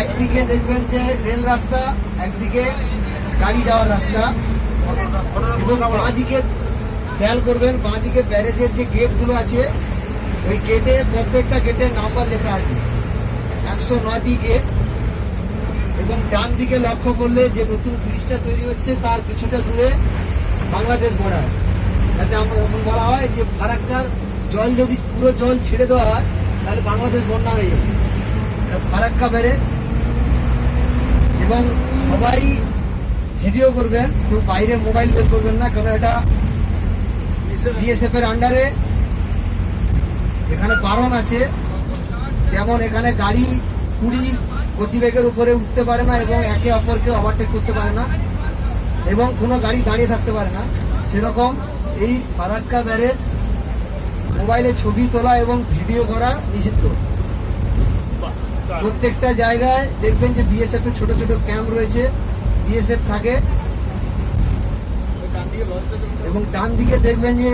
একদিকে দেখবেন যে রেল রাস্তা, একদিকে গাড়ি যাওয়ার রাস্তা। বাঁদিকে খেয়াল করবেন, বাঁদিকে ব্যারেজের যে গেটগুলো আছে, ওই গেটে প্রত্যেকটা গেটের নাম্বার লেখা আছে। একশো নয়টি গেট। এবং ডান দিকে লক্ষ্য করলে যে নতুন ব্রিজটা তৈরি হচ্ছে, তার কিছুটা দূরে বাংলাদেশ বর্ডার। যাতে আমরা বলা হয় যে ফারাক্কার জল যদি পুরো জল ছেড়ে দেওয়া হয় তাহলে বাংলাদেশ বন্যা হয়ে যাবে। ফারাক্কা ব্যারেজ। এবং সবাই ভিডিও করবেন, কেউ বাইরে মোবাইল বের করবেন না, কারণ এটা বিএসএফ এর আন্ডারে। এখানে বারণ আছে। যেমন এখানে গাড়ি কুড়ি গতিবেগের উপরে উঠতে পারে না এবং একে অপরকে ওভারটেক করতে পারে না এবং কোনো গাড়ি দাঁড়িয়ে থাকতে পারে না। সেরকম এই ফারাক্কা ব্যারেজ মোবাইলে ছবি তোলা এবং ভিডিও করা নিষিদ্ধ। প্রত্যেকটা জায়গায় দেখবেন যে বিএসএফ এর ছোট ছোট ক্যাম্প রয়েছে। বিএসএফ থাকে। এবং ডান দিকে দেখবেন যে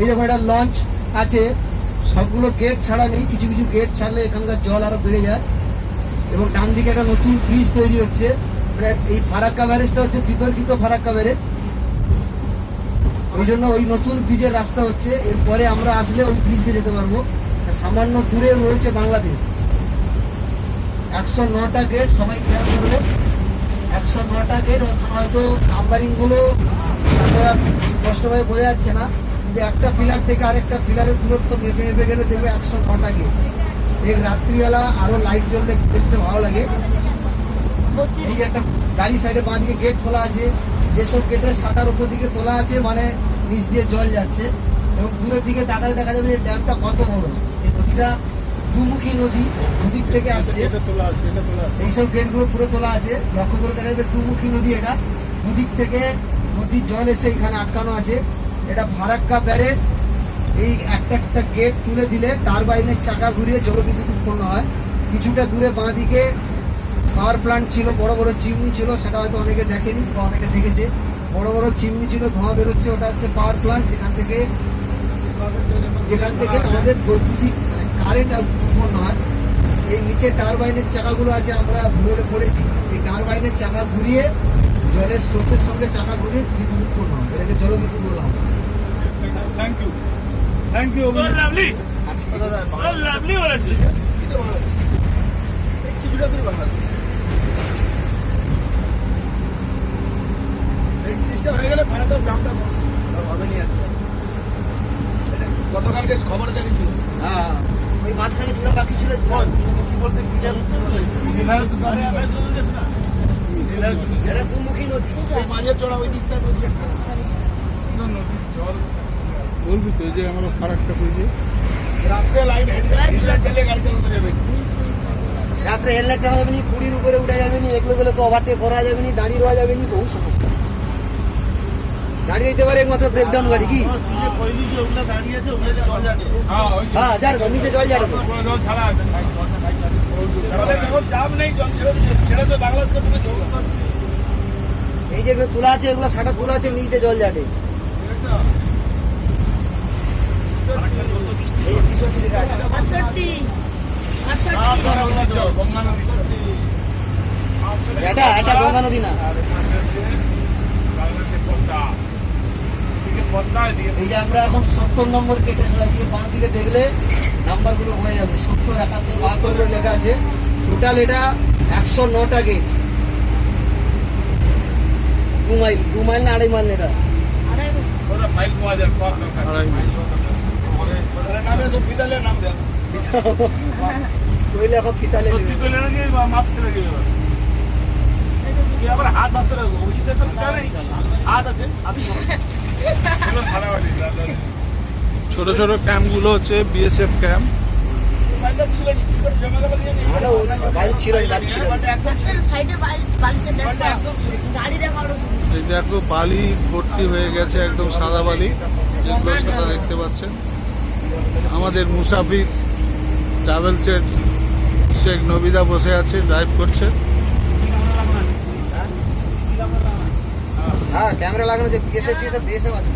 এই যখন একটা লঞ্চ আছে। সবগুলো গেট ছাড়া নেই, কিছু কিছু গেট ছাড়লে এখানকার জল আরও বেড়ে যায়। এবং ডান দিকে একটা নতুন ব্রিজ তৈরি হচ্ছে। মানে এই ফারাক্কা ব্যারেজটা হচ্ছে বিতর্কিত ফারাক্কা ব্যারেজ। ওই জন্য ওই নতুন ব্রিজের রাস্তা হচ্ছে। এরপরে আমরা আসলে ওই ব্রিজ দিয়ে যেতে পারব। সামান্য দূরে রয়েছে বাংলাদেশ। একশো নটা গেট সবাই খেয়াল করবে। একশো নটা গেট হয়তো নাম্বারিংগুলো স্পষ্টভাবে বোঝা যাচ্ছে না। কিন্তু একটা পিলার থেকে আরেকটা পিলারের দূরত্ব মেপে মেপে গেলে দেখবে একশো নটা গেট এই রাত্রিবেলা আরও লাইট জ্বললে দেখতে ভালো লাগে। এই একটা গাড়ি সাইডে বাঁ দিকে গেট খোলা আছে। যেসব গেটের শাটার উপর দিকে তোলা আছে মানে নিচ দিয়ে জল যাচ্ছে এবং দূরের দিকে তাকালে দেখা যাবে এই ড্যামটা কত বড়। এই নদীটা দুমুখী নদী দুদিক থেকে আসছে। এইসব গেটগুলো পুরো তোলা আছে। লক্ষ্য করে দেখা যাবে দুমুখী নদী এটা। দুদিক থেকে নদীর জল এসে এখানে আটকানো আছে। এটা ফারাক্কা ব্যারেজ। এই একটা একটা গেট তুলে দিলে তার টারবাইনের চাকা ঘুরিয়ে জলবিদ্যুৎ উৎপন্ন হয়। কিছুটা দূরে বাঁ দিকে পাওয়ার প্লান্ট ছিল বড় বড় চিমনি ছিল সেটা হয়তো অনেকে দেখেনি বা অনেকে দেখেছে। বড় বড় চিমনি ছিল ধোঁয়া বেরোচ্ছে ওটা হচ্ছে পাওয়ার প্লান্ট যেখান থেকে যেখান থেকে আমাদের বৈদ্যুতিক কারেন্ট উৎপন্ন হয়। এই নিচে টারবাইনের চাকাগুলো আছে আমরা ভিতরে পড়েছি। এই টারবাইনের চাকা ঘুরিয়ে জলের স্রোতের সঙ্গে চাকা ঘুরিয়ে বিদ্যুৎ উৎপন্ন হয়। এটাকে জলবিদ্যুৎ বলা হয়। Thank you thank you lovely lovely বলেছে কিছুটা দূরে বাংলাদেশ এই জিনিসটা হয়ে গেলে ভাড়াটার জামটা আর হবে নি আর কি। এটা গতকালকে খবর দেখেছিল হ্যাঁ ওই মাঝখানে জোড়া বাকি ছিল কি বলতে এটা দুমুখী নদী। ওই মাঝের চড়া ওই দিকটা নদী একটা। জল বলবি তো যে আমরা ফারাকটা করেছি রাত্রে লাইট হেডলাইট জ্বালিয়ে গাড়ি চালানো যাবে। রাত্রে হেডলাইট চালা যাবে নি কুড়ির উপরে উঠা যাবে নি এগুলো গুলো ওভারটেক করা যাবে নি দাঁড়িয়ে রোয়া যাবে নি বহু সমস্যা। দাঁড়িয়ে দিতে পারে একমাত্র ব্রেকডাউন গাড়ি কি? জল হ্যাঁ নিচে জল এই যেগুলো তোলা আছে এগুলো সাটা তোলা আছে নিচে জল আটষট্টি এটা এটা গঙ্গা নদী না। আমরা এখন সত্তর নম্বর কেটে দিকে দেখলে নাম্বারগুলো হয়ে যাবে। সত্তর, একাত্তর, বাহাত্তর লেখা আছে। টোটাল এটা একশো নটা গেট দু মাইল দু মাইল না আড়াই মাইল এটা? কইলে এখন ফিতা লেগে সত্যি করলে নাকি মাপ ছেড়ে গেলে তুই আবার হাত ধরতে রাখব অভিজিতের তো ফিতা নেই হাত আছে ছোট ছোট ক্যাম্পগুলো হচ্ছে বিএসএফ ক্যাম্প এই দেখো বালি ভর্তি হয়ে গেছে, একদম সাদা বালি, যেগুলো সেটা দেখতে পাচ্ছেন। আমাদের মুসাফির ট্রাভেলসের শেখ নবিদা বসে আছে ড্রাইভ করছে। হ্যাঁ ক্যামেরা লাগানো যে বিএসএফ টিএসএফ বিএসএফ আছে